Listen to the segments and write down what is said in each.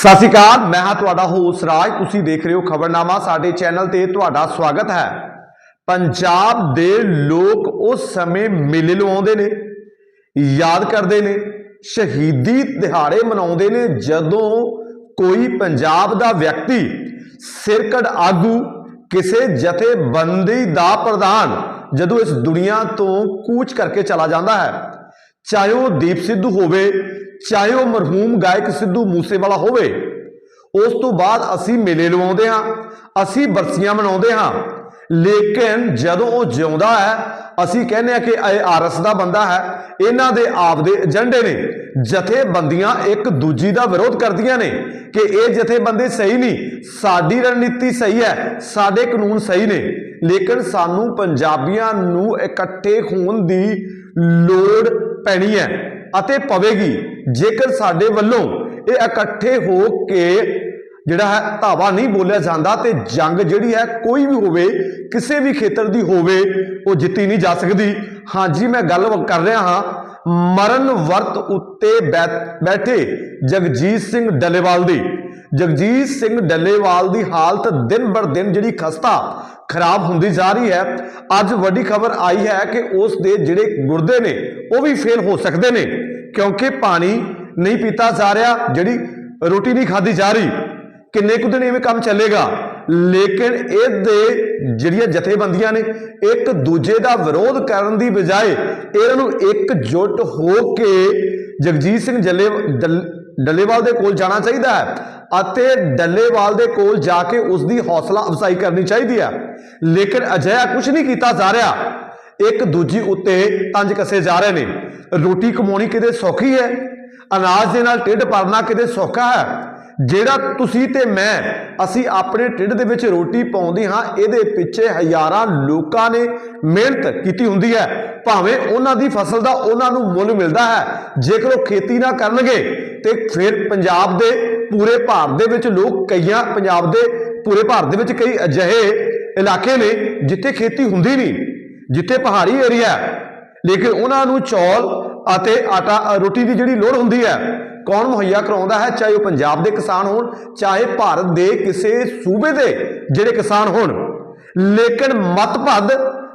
ਸਤਿ ਸ਼੍ਰੀ ਅਕਾਲ, ਮੈਂ ਹਾਂ ਤੁਹਾਡਾ ਹੋਸ ਰਾਜ। ਤੁਸੀਂ ਦੇਖ ਰਹੇ ਹੋ ਖਬਰਨਾਮਾ, ਸਾਡੇ ਚੈਨਲ ਤੇ ਤੁਹਾਡਾ ਸਵਾਗਤ ਹੈ। ਪੰਜਾਬ ਦੇ ਲੋਕ ਉਸ ਸਮੇਂ ਮੇਲੇ ਲਵਾਉਂਦੇ ਨੇ, ਯਾਦ ਕਰਦੇ ਨੇ, ਸ਼ਹੀਦੀ ਦਿਹਾੜੇ ਮਨਾਉਂਦੇ ਨੇ, ਜਦੋਂ ਕੋਈ ਪੰਜਾਬ ਦਾ ਵਿਅਕਤੀ ਸਿਰਕੜ ਆਗੂ ਕਿਸੇ ਜਥੇਬੰਦੀ ਦਾ ਪ੍ਰਧਾਨ ਜਦੋਂ ਇਸ ਦੁਨੀਆ ਤੋਂ ਕੂਚ ਕਰਕੇ ਚਲਾ ਜਾਂਦਾ ਹੈ, ਚਾਹੇ ਉਹ ਦੀਪ ਸਿੱਧੂ ਹੋਵੇ ਚਾਹੇ ਉਹ ਮਰਹੂਮ ਗਾਇਕ ਸਿੱਧੂ ਮੂਸੇਵਾਲਾ ਹੋਵੇ, ਉਸ ਤੋਂ ਬਾਅਦ ਅਸੀਂ ਮੇਲੇ ਲਵਾਉਂਦੇ ਹਾਂ, ਅਸੀਂ ਬਰਸੀਆਂ ਮਨਾਉਂਦੇ ਹਾਂ। ਲੇਕਿਨ ਜਦੋਂ ਉਹ ਜਿਉਂਦਾ ਹੈ, ਅਸੀਂ ਕਹਿੰਦੇ ਆ ਕਿ ਇਹ ਆਰਐਸ ਦਾ ਬੰਦਾ ਹੈ, ਇਹਨਾਂ ਦੇ ਆਪਦੇ ਏਜੰਡੇ ਨੇ, ਜਥੇਬੰਦੀਆਂ ਇੱਕ ਦੂਜੀ ਦਾ ਵਿਰੋਧ ਕਰਦੀਆਂ ਨੇ ਕਿ ਇਹ ਜਥੇਬੰਦੀ ਸਹੀ ਨਹੀਂ, ਸਾਡੀ ਰਣਨੀਤੀ ਸਹੀ ਹੈ, ਸਾਡੇ ਕਾਨੂੰਨ ਸਹੀ ਨੇ। ਲੇਕਿਨ ਸਾਨੂੰ ਪੰਜਾਬੀਆਂ ਨੂੰ ਇਕੱਠੇ ਹੋਣ ਦੀ ਲੋੜ ਪੈਣੀ ਹੈ ਅਤੇ ਪਵੇਗੀ। ਜੇਕਰ ਸਾਡੇ ਵੱਲੋਂ ਇਹ ਇਕੱਠੇ ਹੋ ਕੇ ਜਿਹੜਾ ਹੈ ਧਾਵਾ ਨਹੀਂ ਬੋਲਿਆ ਜਾਂਦਾ ਤੇ ਜੰਗ ਜਿਹੜੀ ਹੈ ਕੋਈ ਵੀ ਹੋਵੇ, ਕਿਸੇ ਵੀ ਖੇਤਰ ਦੀ ਹੋਵੇ, ਉਹ ਜਿੱਤੀ ਨਹੀਂ ਜਾ ਸਕਦੀ। ਹਾਂਜੀ ਮੈਂ ਗੱਲ ਕਰ ਰਿਹਾ ਹਾਂ। ਮਰਨ ਵਰਤ ਉੱਤੇ ਬੈ- ਬੈਠੇ ਜਗਜੀਤ ਸਿੰਘ ਡੱਲੇਵਾਲ ਦੀ। ਜਗਜੀਤ ਸਿੰਘ ਡੱਲੇਵਾਲ ਦੀ ਹਾਲਤ ਦਿਨ ਬਰ ਦਿਨ ਜਿਹੜੀ ਖਸਤਾ, ਖਰਾਬ ਹੁੰਦੀ ਜਾ ਰਹੀ ਹੈ। ਅੱਜ ਵੱਡੀ ਖਬਰ ਆਈ ਹੈ ਕਿ ਉਸ ਦੇ ਜਿਹੜੇ ਗੁਰਦੇ ਨੇ, ਉਹ ਵੀ ਫੇਲ ਹੋ ਸਕਦੇ ਨੇ। ਕਿਉਂਕਿ ਪਾਣੀ ਨਹੀਂ ਪੀਤਾ ਜਾ ਰਿਹਾ, ਜਿਹੜੀ ਰੋਟੀ ਨਹੀਂ ਖਾਧੀ ਜਾ ਰਹੀ, ਕਿੰਨੇ ਕੁ ਦਿਨ ਇਵੇਂ ਕੰਮ ਚੱਲੇਗਾ? ਲੇਕਿਨ ਇਹਦੇ ਜਿਹੜੀਆਂ ਜਥੇਬੰਦੀਆਂ ਨੇ, ਇੱਕ ਦੂਜੇ ਦਾ ਵਿਰੋਧ ਕਰਨ ਦੀ ਬਜਾਏ ਇਹਨਾਂ ਨੂੰ ਇਕਜੁੱਟ ਹੋ ਕੇ ਜਗਜੀਤ ਸਿੰਘ ਜੱਲੇ, ਡੱਲ- ਡੱਲੇਵਾਲ ਦੇ ਕੋਲ ਜਾਣਾ ਚਾਹੀਦਾ ਹੈ ਅਤੇ ਡੱਲੇਵਾਲ ਦੇ ਕੋਲ ਜਾ ਕੇ ਉਸ ਦੀ ਹੌਸਲਾ ਅਫਜ਼ਾਈ ਕਰਨੀ ਚਾਹੀਦੀ ਹੈ। ਲੇਕਿਨ ਅਜਿਹਾ ਕੁਝ ਨਹੀਂ ਕੀਤਾ ਜਾ ਰਿਹਾ। ਇੱਕ ਦੂਜੀ ਉੱਤੇ ਤੰਜ ਕੱਸੇ ਜਾ ਰਹੇ ਨੇ। ਰੋਟੀ ਕਮਾਉਣੀ ਕਿਤੇ ਸੌਖੀ ਹੈ? ਅਨਾਜ ਦੇ ਨਾਲ ਢਿੱਡ ਭਰਨਾ ਕਿਤੇ ਸੌਖਾ ਹੈ? ਜਿਹੜਾ ਤੁਸੀਂ ਤੇ ਮੈਂ, ਅਸੀਂ ਆਪਣੇ ਢਿੱਡ ਦੇ ਵਿੱਚ ਰੋਟੀ ਪਾਉਂਦੇ ਹਾਂ, ਇਹਦੇ ਪਿੱਛੇ ਹਜ਼ਾਰਾਂ ਲੋਕਾਂ ਨੇ ਮਿਹਨਤ ਕੀਤੀ ਹੁੰਦੀ ਹੈ। ਭਾਵੇਂ ਉਹਨਾਂ ਦੀ ਫਸਲ ਦਾ ਉਹਨਾਂ ਨੂੰ ਮੁੱਲ ਮਿਲਦਾ ਹੈ। ਜੇਕਰ ਉਹ ਖੇਤੀ ਨਾ ਕਰਨਗੇ, ਤੇ ਫਿਰ ਪੰਜਾਬ ਦੇ ਪੂਰੇ ਭਾਰਤ ਦੇ ਵਿੱਚ ਲੋਕ ਕਈਆਂ ਪੰਜਾਬ ਦੇ ਪੂਰੇ ਭਾਰਤ ਦੇ ਵਿੱਚ ਕਈ ਅਜਿਹੇ ਇਲਾਕੇ ਨੇ ਜਿੱਥੇ ਖੇਤੀ ਹੁੰਦੀ ਨਹੀਂ। ਜਿੱਥੇ ਪਹਾੜੀ ਏਰੀਆ ਲੇਕਿਨ ਉਹਨਾਂ ਨੂੰ ਚੌਲ ਅਤੇ ਆਟਾ ਰੋਟੀ ਦੀ ਜਿਹੜੀ ਲੋੜ ਹੁੰਦੀ ਹੈ, ਕੌਣ ਮੁਹੱਈਆ ਕਰਾਉਂਦਾ ਹੈ? ਚਾਹੇ ਉਹ ਪੰਜਾਬ ਦੇ ਕਿਸਾਨ ਹੋਣ, ਚਾਹੇ ਭਾਰਤ ਦੇ ਕਿਸੇ ਸੂਬੇ ਦੇ ਜਿਹੜੇ ਕਿਸਾਨ ਹੋਣ। ਲੇਕਿਨ ਮਤਭਦ,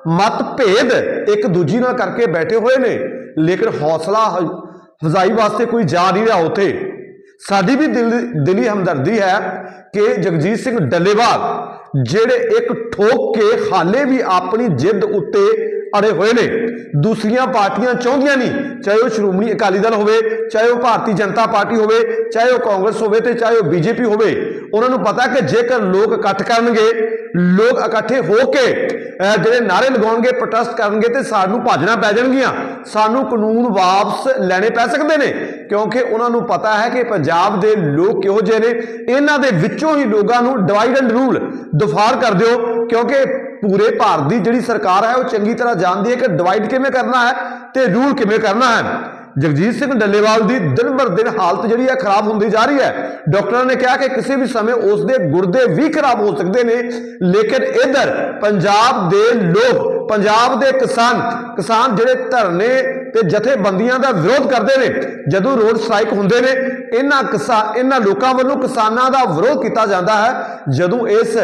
ਮਤਭੇਦ ਇੱਕ ਦੂਜੀ ਨਾਲ ਕਰਕੇ ਬੈਠੇ ਹੋਏ ਨੇ। ਲੇਕਿਨ ਹੌਸਲਾ ਹਜ਼ਾਈ ਵਾਸਤੇ ਕੋਈ ਜਾ ਨਹੀਂ ਰਿਹਾ ਉੱਥੇ। ਸਾਡੀ ਵੀ ਦਿਲ, ਦਿਲੀ ਹਮਦਰਦੀ ਹੈ ਕਿ ਜਗਜੀਤ ਸਿੰਘ ਡੱਲੇਵਾਲ ਜਿਹੜੇ ਇੱਕ ਠੋਕ ਕੇ ਹਾਲੇ ਵੀ ਆਪਣੀ ਜਿੱਦ ਉੱਤੇ ਅੜੇ ਹੋਏ ਨੇ। ਦੂਸਰੀਆਂ ਪਾਰਟੀਆਂ ਚਾਹੁੰਦੀਆਂ ਨਹੀਂ। ਚਾਹੇ ਉਹ ਸ਼੍ਰੋਮਣੀ ਅਕਾਲੀ ਦਲ ਹੋਵੇ, ਚਾਹੇ ਉਹ ਭਾਰਤੀ ਜਨਤਾ ਪਾਰਟੀ ਹੋਵੇ, ਚਾਹੇ ਉਹ ਕਾਂਗਰਸ ਹੋਵੇ ਤੇ ਚਾਹੇ ਉਹ ਬੀਜੇਪੀ ਹੋਵੇ, ਉਹਨਾਂ ਨੂੰ ਪਤਾ ਕਿ ਜੇਕਰ ਲੋਕ ਇਕੱਠ ਕਰਨਗੇ, ਲੋਕ ਇਕੱਠੇ ਹੋ ਕੇ ਜਿਹੜੇ ਨਾਰੇ ਲਗਾਉਣਗੇ ਪ੍ਰੋਟੈਸਟ ਕਰਨਗੇ ਤੇ ਸਾਨੂੰ ਭਾਜਣਾ ਪੈ ਜਾਣਗੀਆਂ। ਸਾਨੂੰ ਕਾਨੂੰਨ ਵਾਪਸ ਲੈਣੇ ਪੈ ਸਕਦੇ ਨੇ, ਕਿਉਂਕਿ ਉਹਨਾਂ ਨੂੰ ਪਤਾ ਹੈ ਕਿ ਪੰਜਾਬ ਦੇ ਲੋਕ ਕਿਹੋ ਜਿਹੇ ਨੇ। ਇਹਨਾਂ ਦੇ ਵਿੱਚੋਂ ਹੀ ਲੋਕਾਂ ਨੂੰ ਡਿਵਾਈਡ ਐਂਡ ਰੂਲ ਦਫਾਰ ਕਰ ਦਿਓ, ਕਿਉਂਕਿ ਪੂਰੇ ਭਾਰਤ ਦੀ ਜਿਹੜੀ ਸਰਕਾਰ ਹੈ, ਉਹ ਚੰਗੀ ਤਰ੍ਹਾਂ ਜਾਣਦੀ ਹੈ ਕਿ ਡਿਵਾਈਡ ਕਿਵੇਂ ਕਰਨਾ ਹੈ ਤੇ ਰੂਲ ਕਿਵੇਂ ਕਰਨਾ ਹੈ। ਜਗਜੀਤ ਸਿੰਘ ਡੱਲੇਵਾਲ ਦੀ ਦਿਨ ਬਰ ਦਿਨ ਹਾਲਤ ਜਿਹੜੀ ਹੈ, ਖਰਾਬ ਹੁੰਦੀ ਜਾ ਰਹੀ ਹੈ। ਡਾਕਟਰਾਂ ਨੇ ਕਿਹਾ ਕਿ ਕਿਸੇ ਵੀ ਸਮੇਂ ਉਸ ਦੇ ਗੁਰਦੇ ਵੀ ਖਰਾਬ ਹੋ ਸਕਦੇ ਨੇ, ਲੇਕਿਨ ਇਧਰ ਪੰਜਾਬ ਦੇ ਲੋਕ, ਪੰਜਾਬ ਦੇ ਕਿਸਾਨ ਕਿਸਾਨ ਜਿਹੜੇ ਧਰਨੇ ਤੇ ਜਥੇਬੰਦੀਆਂ ਦਾ ਵਿਰੋਧ ਕਰਦੇ ਨੇ। ਜਦੋਂ ਰੋਡ ਸਟ੍ਰਾਈਕ ਹੁੰਦੇ ਨੇ, ਇਹਨਾਂ ਕਿਸਾ, ਇਹਨਾਂ ਲੋਕਾਂ ਵੱਲੋਂ ਕਿਸਾਨਾਂ ਦਾ ਵਿਰੋਧ ਕੀਤਾ ਜਾਂਦਾ ਹੈ। ਜਦੋਂ ਇਸ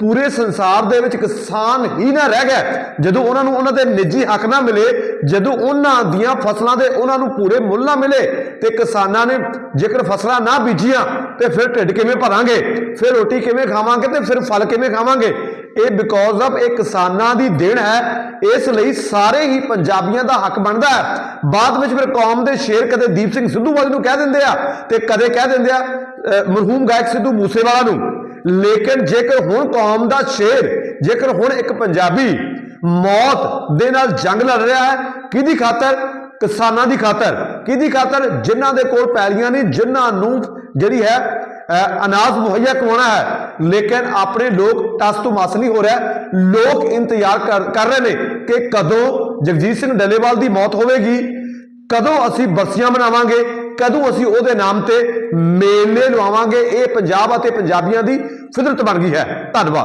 ਪੂਰੇ ਸੰਸਾਰ ਦੇ ਵਿੱਚ ਕਿਸਾਨ ਹੀ ਨਾ ਰਹਿ ਗਏ, ਜਦੋਂ ਉਹਨਾਂ ਨੂੰ ਉਹਨਾਂ ਦੇ ਨਿੱਜੀ ਹੱਕ ਨਾ ਮਿਲੇ, ਜਦੋਂ ਉਹਨਾਂ ਦੀਆਂ ਫਸਲਾਂ ਦੇ ਉਹਨਾਂ ਨੂੰ ਪੂਰੇ ਮੁੱਲ ਨਾ ਮਿਲੇ, ਤੇ ਕਿਸਾਨਾਂ ਨੇ ਜੇਕਰ ਫਸਲਾਂ ਨਾ ਬੀਜੀਆਂ, ਤੇ ਫਿਰ ਢਿੱਡ ਕਿਵੇਂ ਭਰਾਂਗੇ? ਫਿਰ ਰੋਟੀ ਕਿਵੇਂ ਖਾਵਾਂਗੇ ਤੇ ਫਿਰ ਫਲ ਕਿਵੇਂ ਖਾਵਾਂਗੇ? ਇਹ ਬਿਕੋਜ਼ ਆਫ ਇਹ ਕਿਸਾਨਾਂ ਦੀ ਦੇਣ ਹੈ, ਇਸ ਲਈ ਸਾਰੇ ਹੀ ਪੰਜਾਬੀਆਂ ਦਾ ਹੱਕ ਬਣਦਾ ਹੈ। ਬਾਅਦ ਵਿੱਚ ਫਿਰ ਕੌਮ ਦੇ ਸ਼ੇਰ ਕਦੇ ਦੀਪ ਸਿੰਘ ਸਿੱਧੂ ਵਾਲੇ ਨੂੰ ਕਹਿ ਦਿੰਦੇ ਆ ਤੇ ਕਦੇ ਕਹਿ ਦਿੰਦੇ ਆ ਮਰਹੂਮ ਗਾਇਕ ਸਿੱਧੂ ਮੂਸੇਵਾਲਾ ਨੂੰ। ਲੇਕਿਨ ਜੇਕਰ ਹੁਣ ਕੌਮ ਦਾ ਸ਼ੇਰ, ਜੇਕਰ ਹੁਣ ਇੱਕ ਪੰਜਾਬੀ ਮੌਤ ਦੇ ਨਾਲ ਜੰਗ ਲੜ ਰਿਹਾ ਹੈ, ਕਿਹਦੀ ਖਾਤਰ? ਕਿਸਾਨਾਂ ਦੀ ਖਾਤਰ। ਕਿਹਦੀ ਖਾਤਰ? ਜਿਨ੍ਹਾਂ ਦੇ ਕੋਲ ਪੈਲੀਆਂ ਨਹੀਂ, ਜਿਨ੍ਹਾਂ ਨੂੰ ਜਿਹੜੀ ਹੈ ਅਹ, ਅਨਾਜ ਮੁਹੱਈਆ ਕਰਵਾਉਣਾ ਹੈ ਲੇਕਿਨ ਆਪਣੇ ਲੋਕ ਟਸ ਤੋਂ ਮਸ ਨਹੀਂ ਹੋ ਰਿਹਾ। ਲੋਕ ਇੰਤਜ਼ਾਰ ਕਰ ਕਰ ਰਹੇ ਨੇ ਕਿ ਕਦੋਂ ਜਗਜੀਤ ਸਿੰਘ ਡੱਲੇਵਾਲ ਦੀ ਮੌਤ ਹੋਵੇਗੀ ਕਦੋਂ ਅਸੀਂ ਬਰਸੀਆਂ ਮਨਾਵਾਂਗੇ ਕਦੋਂ ਅਸੀਂ ਉਹਦੇ ਨਾਮ ਤੇ ਮੇਲੇ ਲਵਾਵਾਂਗੇ। ਇਹ ਪੰਜਾਬ ਅਤੇ ਪੰਜਾਬੀਆਂ ਦੀ ਫਿਦਰਤ ਬਣ ਗਈ ਹੈ। ਧੰਨਵਾਦ।